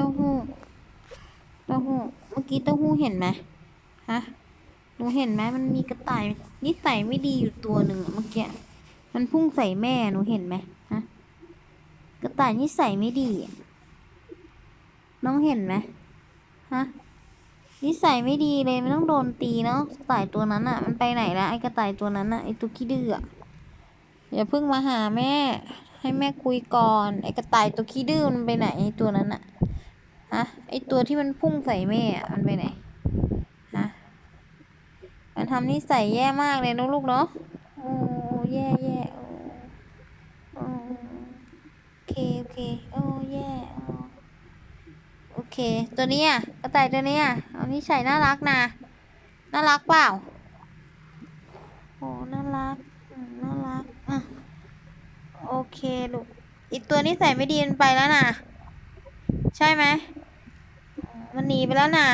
ต้าหู้เต้าหู้เมื่อกี้เต้าหู้เห็นไหมฮะหนูเห็นไหมมันมีกระต่ายนิสัยไม่ดีอยู่ตัวหนึ่งเมื่อกี้มันพุ่งใส่แม่หนูเห็นไหมฮะกระต่ายนิสัยไม่ดี น้องเห็นไหมฮะนิสัยไม่ดีเลยไม่ต้องโดนตีเนาะกระต่ายตัวนั้นอะมันไปไหนละไอ้กระต่ายตัวนั้นอะไอ้ตัวขี้ดื้ออย่าเพิ่งมาหาแม่ ให้แม่คุยก่อน ไอ้กระต่ายตัวขี้ดื้อมันไปไหนตัวนั้นอะฮะ ไอตัวที่มันพุ่งใส่แม่อะมันไปไหนฮะมันทำนิสัยแย่มากเลยนะลูกเนาะโอ้แย่แย่โอ้โอ้โอเคโอเคโอ้แย่โอ้โอเค ตัวนี้ยกระต่ายตัวนี้ยเอานิสัยน่ารักนะน่ารักเปล่าโอ้น่ารักน่ารักอะโอเคลูกอีกตัวนี้ใส่ไม่ดีมันไปแล้วนะใช่ไหม มันหนีไปแล้วนะ